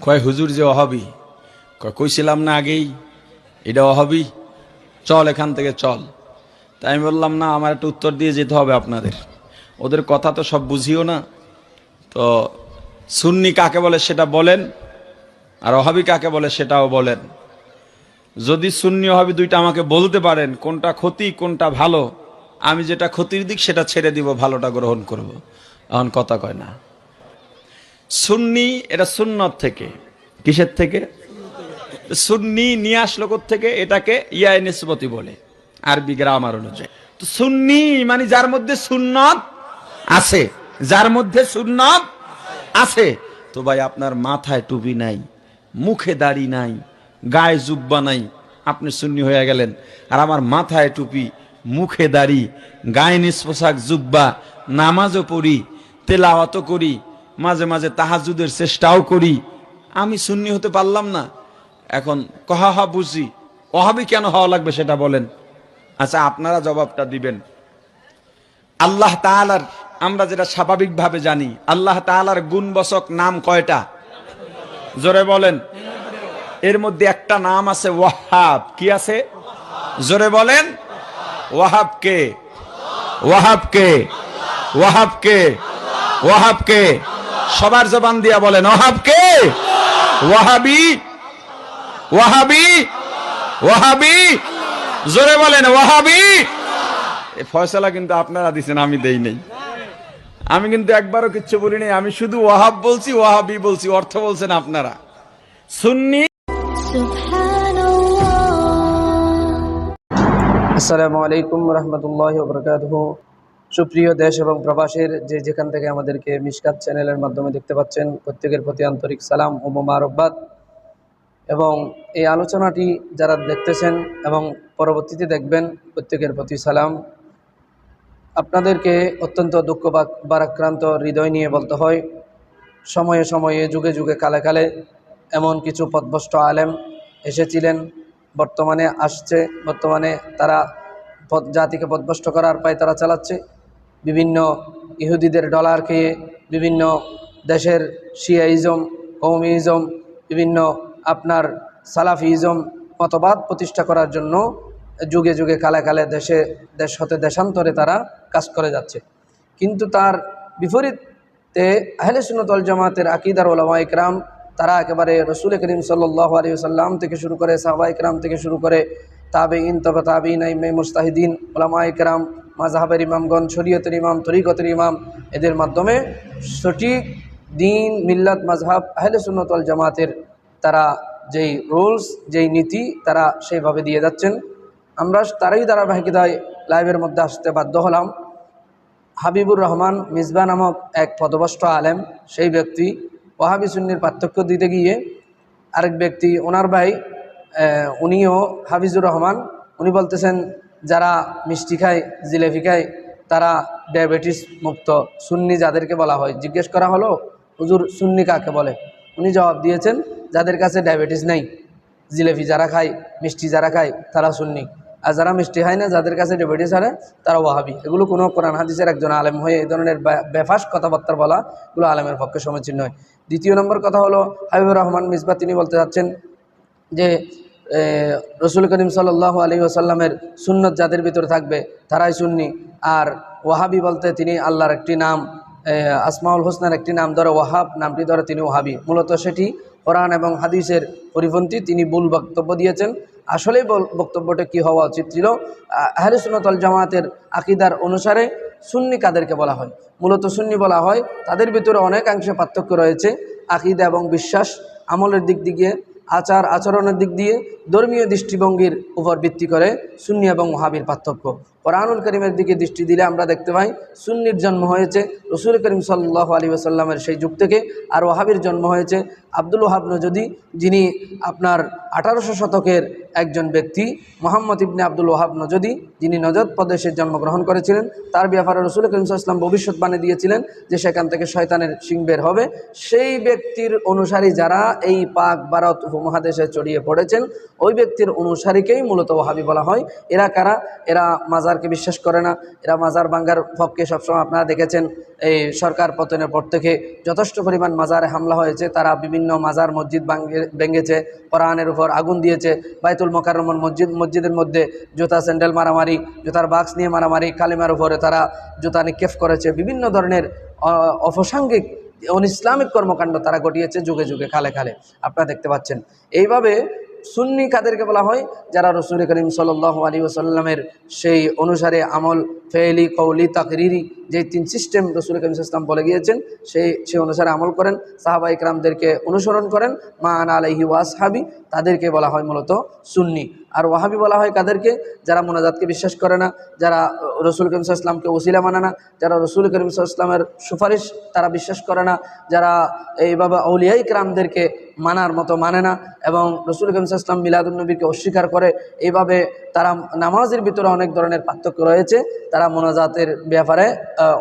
কয়, হুজুর যে অহবি? কয়, কইছিলাম না আগেই, এটা অহবি। চল এখান থেকে চল। তাই আমি বললাম, না, আমার একটা উত্তর দিয়ে যেতে হবে আপনাদের। ওদের কথা তো সব বুঝিও না। তো সুন্নি কাকে বলে সেটা বলেন, আর অহাবি কাকে বলে সেটাও বলেন। যদি শূন্য হবে দুইটা আমাকে বলতে পারেন, কোনটা ক্ষতি, কোনটা ভালো, আমি যেটা ক্ষতির দিক সেটা ছেড়ে দিব, ভালোটা গ্রহণ করব। এখন কথা কয় না। সুন্নি, এটা সুন্নত থেকে। কিসের থেকে? সুন্নি নিয়ে আসলো থেকে? এটাকে ইয়া নিসবতি বলে, আরবি গ্রামার অনুযায়ী। তো সুন্নি মানে যার মধ্যে সুন্নত আছে, যার মধ্যে সুন্নত আছে। তো ভাই, আপনার মাথায় টুপি নাই, মুখে দাড়ি নাই, গায়ে জুব্বা নাই, আপনি সুন্নি হয়ে গেলেন। আর আমার মাথায় টুপি, মুখে দাড়ি, গায়ে নিস পোশাক, জুব্বা, নামাজও পড়ি, তেলাওয়াতও করি মাঝে মাঝে তাহাজুদের চেষ্টাও করি। আমি সুন্নি হতে পারলাম না। এখন কহা হা বুঝি, অহাবি কেন হওয়া লাগবে সেটা বলেন। আচ্ছা আপনারা জবাবটা দিবেন। আল্লাহ তাআলার, আমরা যেটা স্বাভাবিকভাবে জানি, আল্লাহ তাআলার গুণবচক নাম কয়টা? জোরে বলেন। এর মধ্যে একটা নাম আছে ওয়াহাব। কি আছে? জোরে বলেন। ওয়াহাব কে? ওয়াহাব কে? ওয়াহাব কে? ওয়াহাব কে? সবার জবান দিয়া বলেন ওহাব কে? ওয়াহাবি ওয়াহাবি ওয়াহাবি জোরে বলেন ওয়াহাবি ফয়সালা কিন্তু আপনারা দিছেন আমি দেই নেই। আমি কিন্তু একবারও কিচ্ছু বলি নাই আমি শুধু ওয়াহাব বলছি ওয়াহাবি বলছি অর্থ বলছেন আপনারা। সুন্নি আসসালামু আলাইকুম রহমতুল্লাহ বরকাত সুপ্রিয় দেশ এবং প্রবাসের যে যেখান থেকে আমাদেরকে মিশকাত চ্যানেলের মাধ্যমে দেখতে পাচ্ছেন, প্রত্যেকের প্রতি আন্তরিক সালাম ও মোবারকবাদ। এবং এই আলোচনাটি যারা দেখতেছেন এবং পরবর্তীতে দেখবেন, প্রত্যেকের প্রতি সালাম। আপনাদেরকে অত্যন্ত দুঃখ বারাক্রান্ত হৃদয় নিয়ে বলতে হয়, সময়ে সময়ে, যুগে যুগে, কালে কালে এমন কিছু পথভ্রষ্ট আলেম এসেছিলেন, বর্তমানে আসছে, বর্তমানে তারা জাতিকে পথভ্রষ্ট করার পায় তারা চালাচ্ছে। বিভিন্ন ইহুদিদের ডলার খেয়ে, বিভিন্ন দেশের শিয়াইজম কৌমিজম বিভিন্ন আপনার সালাফিজম মতবাদ প্রতিষ্ঠা করার জন্য যুগে যুগে কালে কালে দেশে, দেশ হতে দেশান্তরে তারা কাজ করে যাচ্ছে। কিন্তু তার বিপরীতে আহলে সুন্নতল জামাতের আকিদার ওলামা ইকরাম, তারা একেবারে রসুল করিম সাল্লাহ আলী সাল্লাম থেকে শুরু করে সাহবা ইকরাম থেকে শুরু করে তাবে ইন তবে তাবিন মুস্তাহিদিন ওলামা ইকরাম মাজাহাবের ইমামগণ শরীয়তের ইমাম, তরিকতের ইমাম, এদের মাধ্যমে সঠিক দিন, মিল্লাত মাজহাব আহলে সুন্নতল জামাতের তারা যেই রুলস, যেই নীতি, তারা সেইভাবে দিয়ে যাচ্ছেন। আমরা তারই ধারাবাহিকতায় লাইভের মধ্যে আসতে বাধ্য হলাম। হাবিবুর রহমান মিসবা নামক এক পদভষ্ট আলেম, সেই ব্যক্তি ওহাবি সুন্নির পার্থক্য দিতে গিয়ে আরেক ব্যক্তি, ওনার ভাই উনিও হাফিজুর রহমান, উনি বলতেছেন যারা মিষ্টি খায়, জিলেপি খায়, তারা ডায়াবেটিস মুক্ত। সুন্নি যাদেরকে বলা হয়। জিজ্ঞেস করা হলো, হুজুর, সুন্নি কাকে বলে? উনি জবাব দিয়েছেন, যাদের কাছে ডায়াবেটিস নেই, জিলেপি যারা খায়, মিষ্টি যারা খায়, তারা সুন্নি। আর যারা মিষ্টি খায় না, যাদের কাছে ডায়াবেটিস আছে, তারা ওয়াহাবি। এগুলো কোনো কোরআন হাদিসের একজন আলেম হয়ে এই ধরনের বেফাস কথাবার্তা বলা, এগুলো আলেমের পক্ষে সমীচীন নয়। দ্বিতীয় নম্বর কথা হলো, হাবিবুর রহমান মিসবা তিনি বলতে চাচ্ছেন যে রসুল করিম সাল্লাহ আলী আসাল্লামের সুন্নত যাদের ভিতরে থাকবে, তারাই সুন্নি। আর ওয়াহাবি বলতে তিনি আল্লাহর একটি নাম আসমাউল হোসনার একটি নাম ধরে ওয়াহাব, নামটি ধরে তিনি ওহাবি মূলত সেটি কোরআন এবং হাদিসের পরিপন্থী তিনি ভুল বক্তব্য দিয়েছেন। আসলেই বক্তব্যটা কি হওয়া উচিত ছিল? আহলে সুন্নতল জামাতের আকিদার অনুসারে সুন্নি কাদেরকে বলা হয়? মূলত সুন্নি বলা হয়, তাদের ভিতরে অনেকাংশে পার্থক্য রয়েছে, আকিদা এবং বিশ্বাস আমলের দিক দিয়ে। আচার আচরণের দিক দিয়ে ধর্মীয় দৃষ্টিভঙ্গির উপর ভিত্তি করে সুন্নি এবং ওহাবির পার্থক্য। কোরআনুল করিমের দিকে দৃষ্টি দিলে আমরা দেখতে পাই, সুন্নির জন্ম হয়েছে, রসুল করিম সাল্লাহ আলী আসাল্লামের সেই যুগ থেকে, আর ওহাবির জন্ম হয়েছে আব্দুল ওহাব নজদি, যিনি আপনার আঠারোশো শতকের একজন ব্যক্তি, মোহাম্মদ ইবনে আব্দুল ওহাব নজদি, যিনি নজদ প্রদেশে জন্মগ্রহণ করেছিলেন। তার ব্যাপারে রসুল করিম সাল্লাম ভবিষ্যৎবাণী দিয়েছিলেন যে সেখান থেকে শয়তানের সিং বের হবে। সেই ব্যক্তির অনুসারী যারা এই পাক ভারত উপমহাদেশে চড়িয়ে পড়েছেন, ওই ব্যক্তির অনুসারীকেই মূলত ওহাবি বলা হয়। এরা কারা? এরা মাজার মাজারকে বিশ্বাস করে না। এরা মাজার ভাঙ্গার পক্ষে সবসময় আপনারা দেখেছেন, এই সরকার পতনের পর থেকে যথেষ্ট পরিমাণ মাজারে হামলা হয়েছে। তারা বিভিন্ন মাজার মসজিদ ভেঙেছে, কোরআনের উপর আগুন দিয়েছে। বাইতুল মোকাররমন মসজিদ, মসজিদের মধ্যে জুতা, স্যান্ডেল মারামারি, জুতার বাক্স নিয়ে মারামারি, কালিমার উপরে তারা জুতা নিক্ষেপ করেছে। বিভিন্ন ধরনের, অ- অপ্রাসঙ্গিক, অনিসলামিক কর্মকাণ্ড তারা ঘটিয়েছে যুগে যুগে, খালে খালে। আপনারা দেখতে পাচ্ছেন। এইভাবে সুন্নি কাদেরকে বলা হয়, যারা রসুল করিম সাল আলী ওসাল্লামের সেই অনুসারে আমল ফেলি কৌলি তাকরিরি যে তিন সিস্টেম রসুল করিম ইসলাম বলে গিয়েছেন, সেই, সে অনুসারে আমল করেন। সাহাবা ইকরামদেরকে অনুসরণ করেন। মা আনা আলহি ওয়াসহাবি তাদেরকে বলা হয় মূলত সুন্নি। আর ওয়াহাবি বলা হয় কাদেরকে? যারা মোনাজাতকে বিশ্বাস করে না, যারা রসুল করিম ইসলামকে ওসিলা মানে না, যারা রসুল করিম ইসলামের সুপারিশ তারা বিশ্বাস করে না, যারা এইভাবে অলিয়াই ক্রামদেরকে মানার মতো মানে না এবং রসুল করিম ইসলাম মিলাদুলনবীকে অস্বীকার করে, এইভাবে তারা নামাজের ভিতরে অনেক ধরনের পার্থক্য রয়েছে। তারা মোনাজাতের ব্যাপারে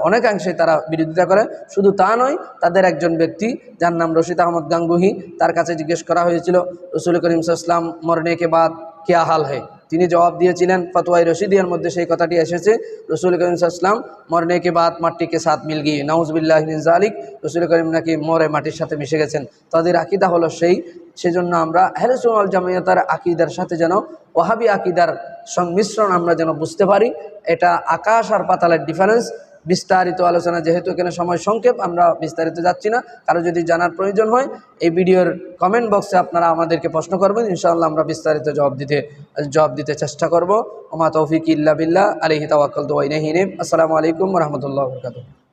অনেকাংশে তারা বিরোধিতা করে। শুধু তা নয়, তাদের একজন ব্যক্তি যার নাম রশিদ আহমদ গাঙ্গুহি, তার কাছে জিজ্ঞেস করা হয়েছিল, রসুল করিম ইসলাম মরনে কে বাদ কেয়া হাল হয়? তিনি জবাব দিয়েছিলেন ফতোয়াই রশিদিয়ার মধ্যে সেই কথাটি এসেছে, রসুল করিম ইসলাম মরনে কে বাদ, মাটিকে সাথ মিল গিয়ে নাউজবিল্লাহ জালিক রসুল করিম নাকি মরে মাটির সাথে মিশে গেছেন। তাদের আকিদা হলো সেই, সেজন্য আমরা হেলসুল জামিয়াতার আকিদার সাথে যেন ওহাবি আকিদার সংমিশ্রণ আমরা যেন বুঝতে পারি, এটা আকাশ আর পাতালের ডিফারেন্স বিস্তারিত আলোচনা, যেহেতু এখানে সময় সংক্ষেপ, আমরা বিস্তারিত যাচ্ছি না। কারও যদি জানার প্রয়োজন হয়, এই ভিডিওর কমেন্ট বক্সে আপনারা আমাদেরকে প্রশ্ন করবেন। ইনশাআল্লাহ আমরা বিস্তারিত জবাব দিতে জবাব দিতে চেষ্টা করব। ওমা তৌফিক ইল্লা বিল্লাহ আলহি তাওয়াক্কাল তো ওয়াইনাহিনে আসসালামু আলাইকুম রহমতুল্লাহ বরকাতুহ।